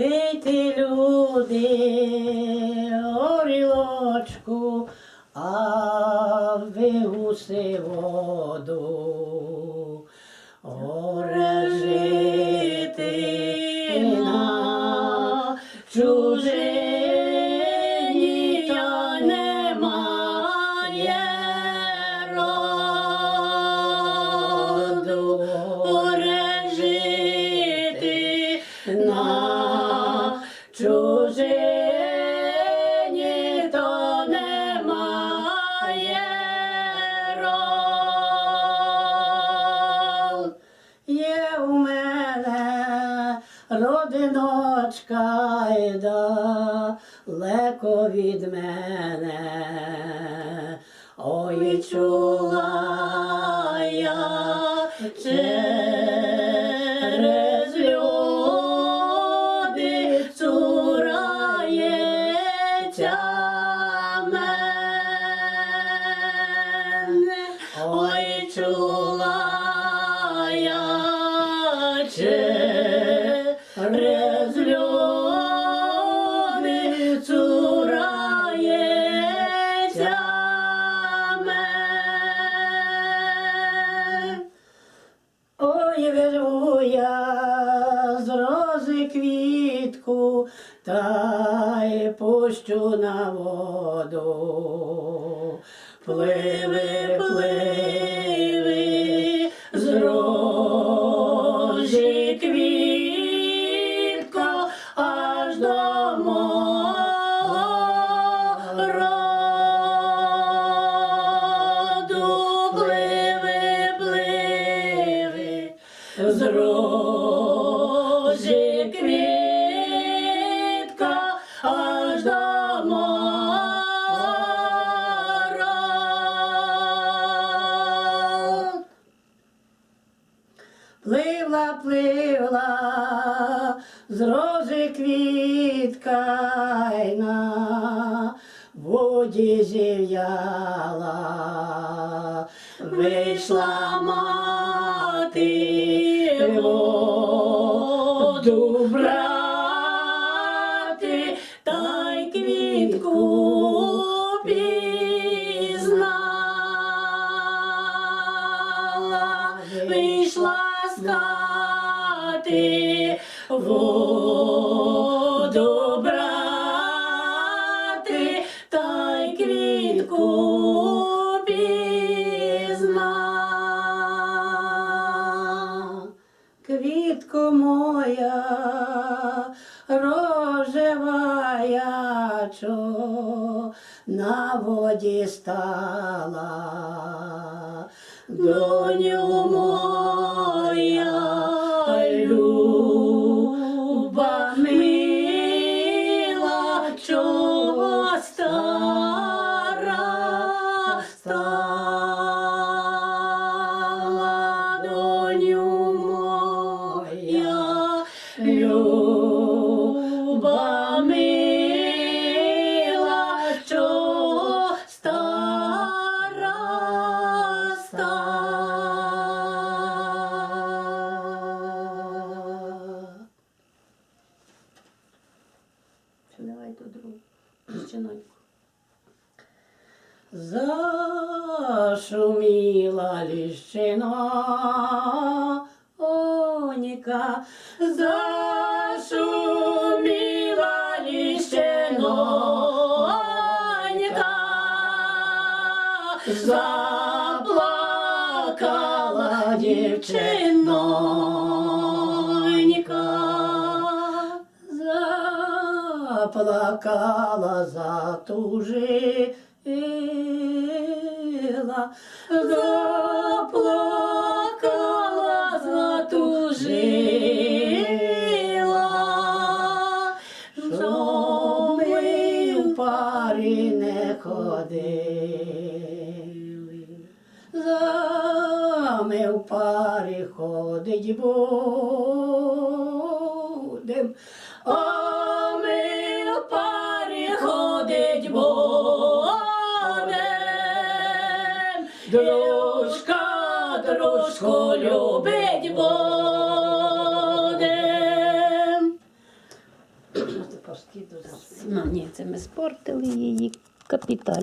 Пийте, люди, орілочку, а ви гуси воду. Оре рол. Є у мене родиночка і далеко від мене. Ой, чула я через чула я через. Ой, вирву я квітку та пущу на воду. Пливи, з рожі квітка аж. Пливла, пливла з рози квітка на воді зів'яла, вийшла мати квітку пізнала, вийшла з хати воду брати, та й квітку пізна. Квітко моя чо на воді стала, доню моя Щеноньку. Зашуміла ліщина, оніка, зашуміла ліщиноніка, заплакала дівчиноніка, Заплакала, затужила, заплакала, затужила, що ми в парі не ходили. За ми в парі ходить будем, а дружку любить буде. Ну ні, це ми спортили її капітально.